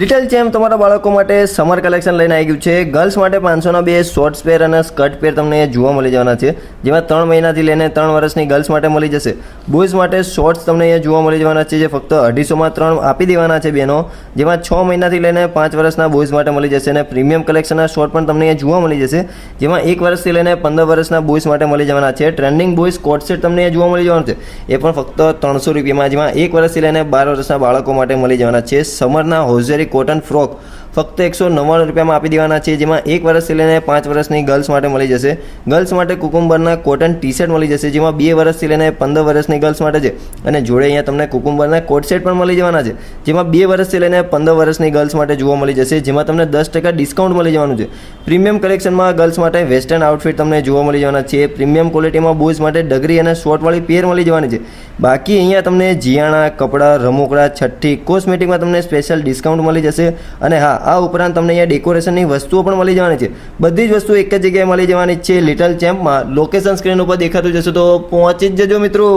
Little champ તમારા બાળકો માટે સમર કલેક્શન લઈને આવી ગયું છે. ગર્લ્સ માટે પાંચસોના બે શોર્ટ્સ પેર અને સ્કર્ટ પેર તમને જોવા મળી જવાના છે. જેમાં ત્રણ મહિનાથી લઈને ત્રણ વર્ષની ગર્લ્સ માટે મળી જશે. બોયઝ માટે શોર્ટ્સ તમને અહીંયા જોવા મળી જવાના છે જે ફક્ત અઢીસોમાં ત્રણ આપી દેવાના છે બેનો જેમાં છ મહિનાથી લઈને પાંચ વર્ષના બોયઝ માટે મળી જશે અને પ્રીમિયમ કલેક્શનના શોર્ટ પણ તમને અહીંયા જોવા મળી જશે. જેમાં એક વર્ષથી લઈને પંદર વર્ષના બોયઝ માટે મળી જવાના છે. ટ્રેન્ડિંગ બોયઝ કોટ સેટ તમને અહીંયા જોવા મળી જવાનું છે. એ પણ ફક્ત ત્રણસો રૂપિયામાં, જેમાં એક વર્ષથી લઈને બાર વર્ષના બાળકો માટે મળી જવાના છે. સમરના હોઝેરી કોટન ફ્રોક ફક્ત એકસો નવ્વાણું રૂપિયામાં આપી દેવાના છે, જેમાં એક વર્ષથી લઈને પાંચ વર્ષની ગર્લ્સ માટે મળી જશે. ગર્લ્સ માટે કુકુંબરના કોટન ટી શર્ટ મળી જશે, જેમાં બે વર્ષથી લઈને પંદર વર્ષની ગર્લ્સ માટે છે. અને જોડે અહીંયા તમને કુકુંબરના કોટ સેટ પણ મળી જવાના છે. જેમાં બે વર્ષથી લઈને પંદર વર્ષની ગર્લ્સ માટે જોવા મળી જશે, જેમાં તમને દસ ટકા ડિસ્કાઉન્ટ મળી જવાનું છે. પ્રીમિયમ કલેક્શનમાં ગર્લ્સ માટે વેસ્ટર્ન આઉટફિટ તમને જોવા મળી જવાના છે. પ્રીમિયમ ક્વોલિટીમાં બોઝ માટે ડગરી અને શોર્ટવાળી પેર મળી જવાની છે. બાકી અહીંયા તમને જીયાણા, કપડાં, રમકડા, છઠ્ઠી, કોસ્મેટિકમાં તમને સ્પેશિયલ ડિસ્કાઉન્ટ મળી જશે. અને હા આ ઉપરાંત તમને અહીંયા ડેકોરેશનની વસ્તુઓ પણ મળી જવાની છે. બધી જ વસ્તુ એક જ જગ્યાએ મળી જવાની છે. લિટલ ચેમ્પમાં લોકેશન સ્ક્રીન ઉપર દેખાતું જશે તો પહોંચી જ જજો મિત્રો.